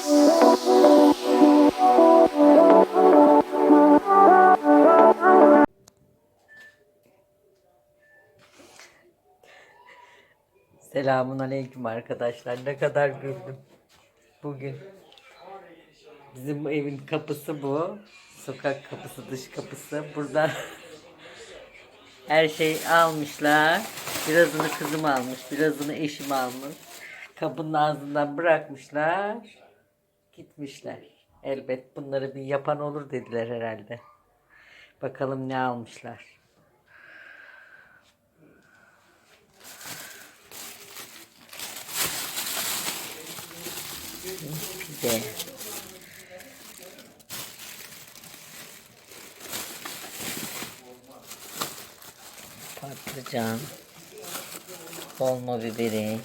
Selamun aleyküm arkadaşlar. Ne kadar güldüm. Bugün. Bizim evin kapısı bu. Sokak kapısı, dış kapısı. Burada her şey almışlar. Birazını kızım almış, birazını eşim almış. Kapının ağzından bırakmışlar. Gitmişler. Elbet bunları bir yapan olur dediler herhalde. Bakalım ne almışlar. Pide. Patlıcan. Dolma biberi.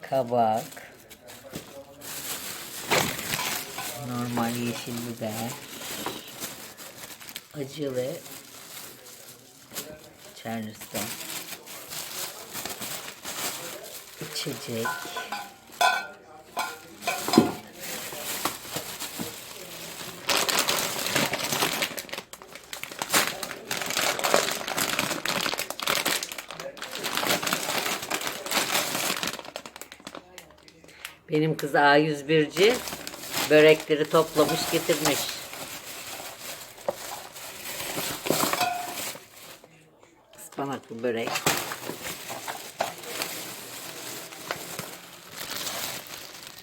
Kabak. Normal yeşil biber. Acı ve Charleston. İçecek. Benim kız A101'ci börekleri toplamış getirmiş. Ispanaklı börek.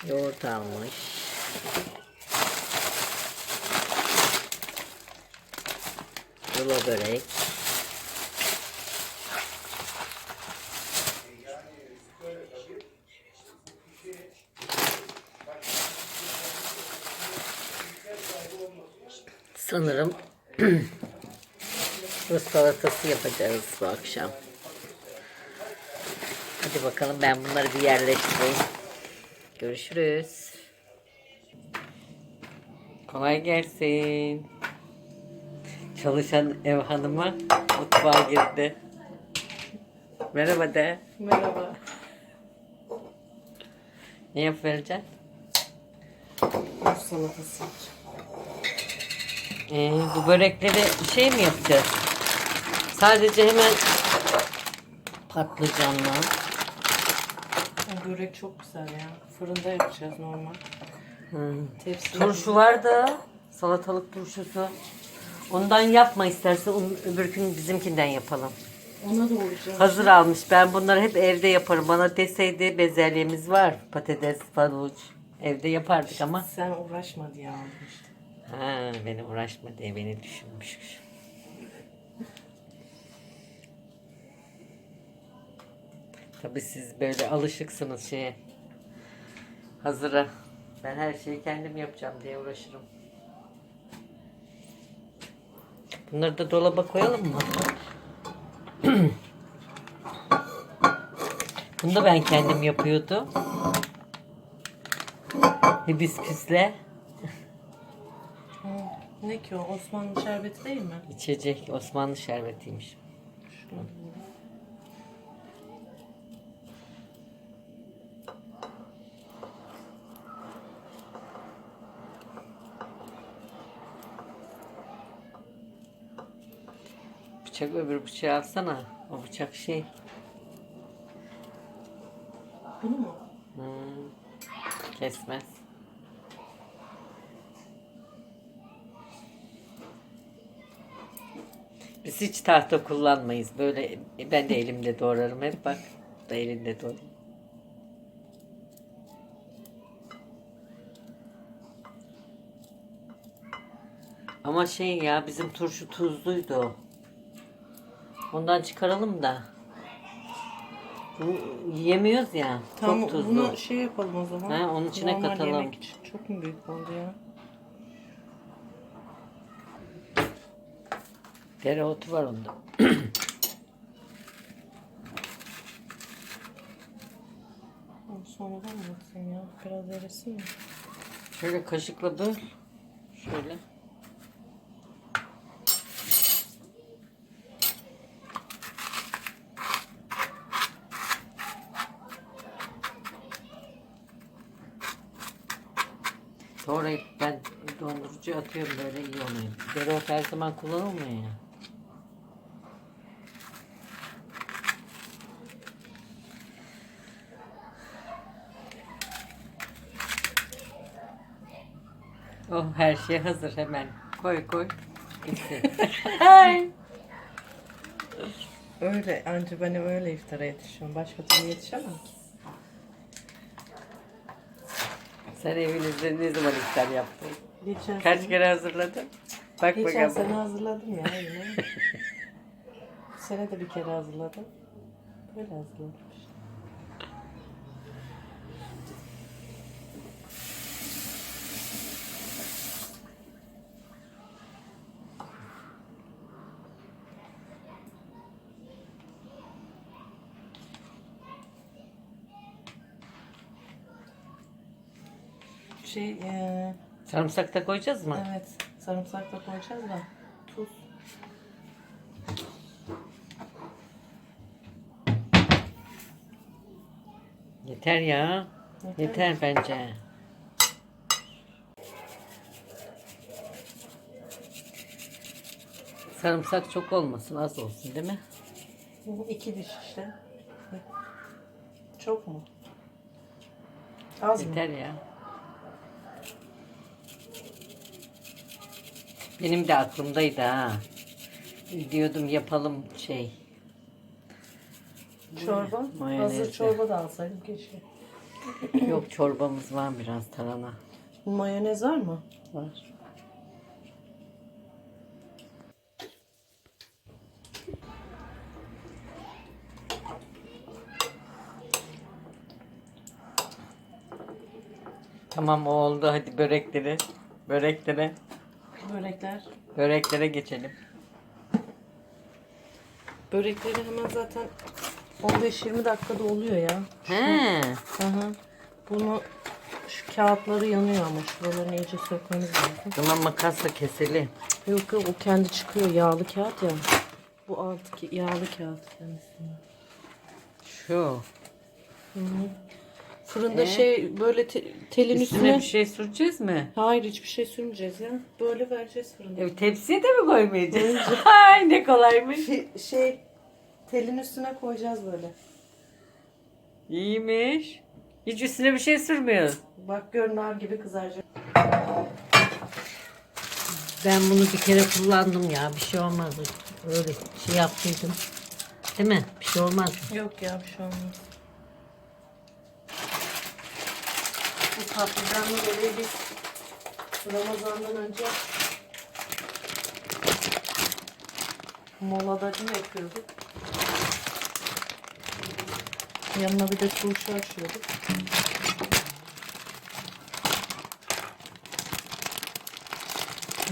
Yoğurt almış. Rulo börek. Sanırım Rus salatası yapacağız bu akşam. Hadi bakalım ben bunları bir yerleştireyim. Görüşürüz. Kolay gelsin. Çalışan ev hanımı mutfağa girdi. Merhaba de. Merhaba. Ne yap vereceksin? Rus salatası. Ee, bu börekleri şey mi yapacağız? Sadece hemen patlıcanla. O börek çok güzel ya. Fırında yapacağız normal. Hmm. Tepsi. Turşu var da salatalık turşusu. Ondan yapma istersen öbür gün bizimkinden yapalım. Ona doğrayacağım. Hazır almış. Ben bunları hep evde yaparım. Bana deseydi bezelyemiz var. Patates, havuç. Evde yapardık ama. Sen uğraşma diye aldım işte. Ha, beni uğraşma diye beni düşünmüş. Tabii siz böyle alışıksınız şeye. Hazıra. Ben her şeyi kendim yapacağım diye uğraşırım. Bunları da dolaba koyalım mı? Bunu da ben kendim yapıyordum. Hibisküsle. Ne ki o? Osmanlı şerbeti değil mi? İçecek Osmanlı şerbetiymiş. Bıçak öbür bıçağı alsana. O bıçak şey. Bunu mu? Hmm, kesmez. Biz hiç tahta kullanmayız. Böyle ben de elimde doğrarım hep bak. Da elinde doğru. Ama şey ya bizim turşu tuzluydu. Ondan çıkaralım da. Bu Yemiyoruz ya. Tamam çok tuzlu. bunu şey yapalım o zaman. Ha, onun içine Normal katalım. yemek için. Çok mu büyük oldu ya? Dereotu var onda. Sonradan mı atayım ya? Biraz erisin mi? Şöyle kaşıkla böl. Şöyle. Sonra ben dondurucuya atıyorum böyle iyi oluyor. Dereotu her zaman kullanılmıyor ya. Oh her şey hazır hemen. Koy koy. Gitsin. Öyle anca ben öyle iftara yetişiyorum. Başka türlü yetişemem ki. Sen evinizde ne zaman iftar yaptın? Geçen Kaç sene, kere hazırladın? Bak geçen bakalım. sene hazırladım ya yine. Bu sene de bir kere hazırladım. Böyle hazırladım işte. Şey, eee Sarımsak da koyacağız mı? Evet, sarımsak da koyacağız da tuz. Yeter ya. Yeter bence. Sarımsak çok olmasın, az olsun değil mi? İki diş işte. Çok mu? Az mı? Yeter ya. Benim de aklımdaydı ha. Diyordum yapalım şey. Çorba? Mayonezli. Hazır çorba da alsaydım keşke. Yok çorbamız var biraz tarhana. Mayonez var mı? Var. Tamam o oldu. Hadi börekleri. Böreklere. Börekler. Böreklere geçelim. Börekleri hemen zaten 15-20 dakikada oluyor ya. He. Hı hı. Bunu şu kağıtları yanıyor ama şuralarını iyice sökmemiz lazım. Tamam makasla keselim. Yok yok o kendi çıkıyor yağlı kağıt ya. Bu alttaki yağlı kağıt kendisinde. Şu. Fırında Ee? şey böyle te- telin Üstüne üstüne... bir şey süreceğiz mi? Hayır hiçbir şey sürmeyeceğiz ya. Böyle vereceğiz fırında. E, tepsiye de mi koymayacağız? Ay ne kolaymış. Şey, şey telin üstüne koyacağız böyle. İyiymiş. Hiç üstüne bir şey sürmüyoruz. Bak gör nar gibi kızaracak. Ben bunu bir kere kullandım ya. Bir şey olmaz. Öyle şey yaptıydım. Değil mi? Bir şey olmaz. Yok ya bir şey olmaz. Böreği biz Ramazan'dan önce molada ne yapıyorduk? Yanına bir de turşu açıyorduk.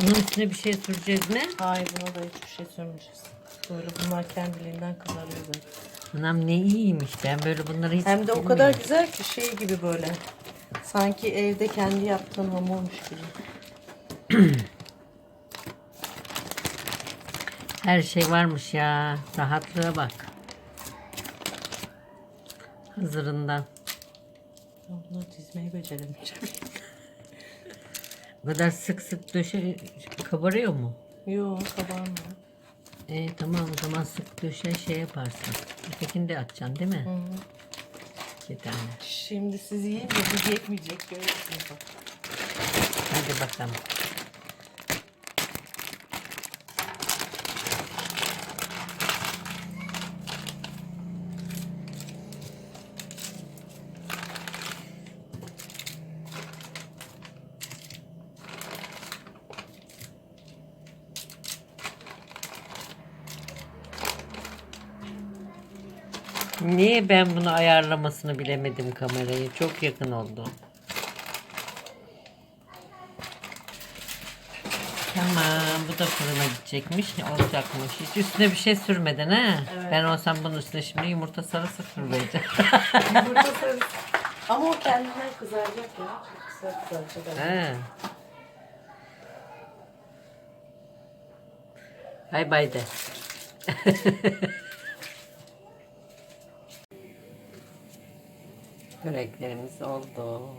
Bunun üstüne bir şey süreceğiz mi? Hayır buna da hiçbir şey sürmeyeceğiz. Böyle bunlar kendiliğinden kızarıyor zaten. Anam ne iyiymiş. Ben böyle bunları hiç Hem de o bilmiyorum. kadar güzel ki şey gibi böyle. Sanki evde kendi yaptığın hamurmuş gibi. Her şey varmış ya. Rahatlığa bak. Hazırından. Bunları dizmeyi beceremeyeceğim. O kadar sık sık döşe kabarıyor mu? Yok kabarmıyor. E tamam o zaman sık döşe şey yaparsın. Ötekini de atacaksın değil mi? İki tane. Şimdi siz yiyin de biz yetmeyecek. Görürsünüz bak. Hadi bakalım. Niye ben bunu ayarlamasını bilemedim kamerayı? Çok yakın oldu. Tamam bu da fırına gidecekmiş. Olacakmış. Hiç üstüne bir şey sürmeden ha. Evet. Ben olsam bunun üstüne şimdi yumurta sarısı sürmeyeceğim. Yumurta sarısı. Ama o kendinden kızaracak ya. Çok güzel kızaracak. ha. Bay bay de. Böreklerimiz oldu.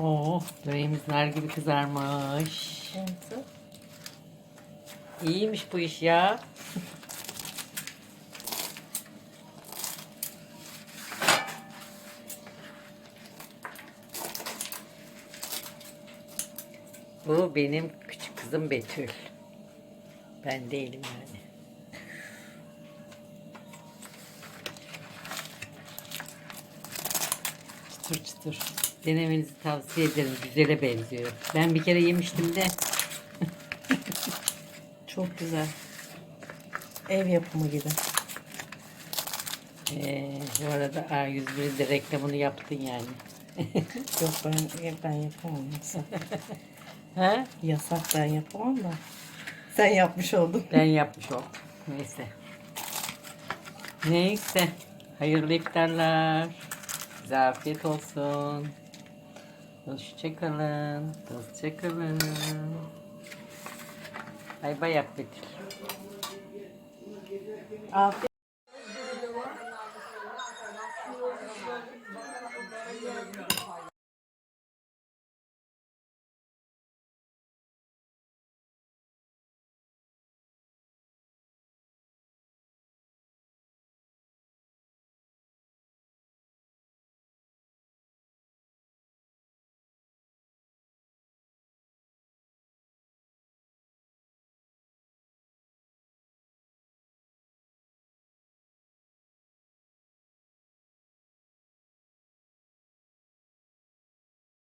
Oh, böreğimiz nar gibi kızarmış. Evet. İyiymiş bu iş ya. Bu benim küçük kızım Betül. Ben değilim yani. Çıtır çıtır. Denemenizi tavsiye ederim. Güzele benziyor. Ben bir kere yemiştim de Çok güzel. Ev yapımı gibi. Ee, bu arada A101 de reklamını yaptın yani. Yok ben, ben yapamam. He? Yasak ben yapamam da. Sen yapmış oldun. Ben yapmış oldum. Neyse. Neyse. Hayırlı iftarlar. Size afiyet olsun. Hoşçakalın. Hoşçakalın. Bay bay yap Betül. Afiyet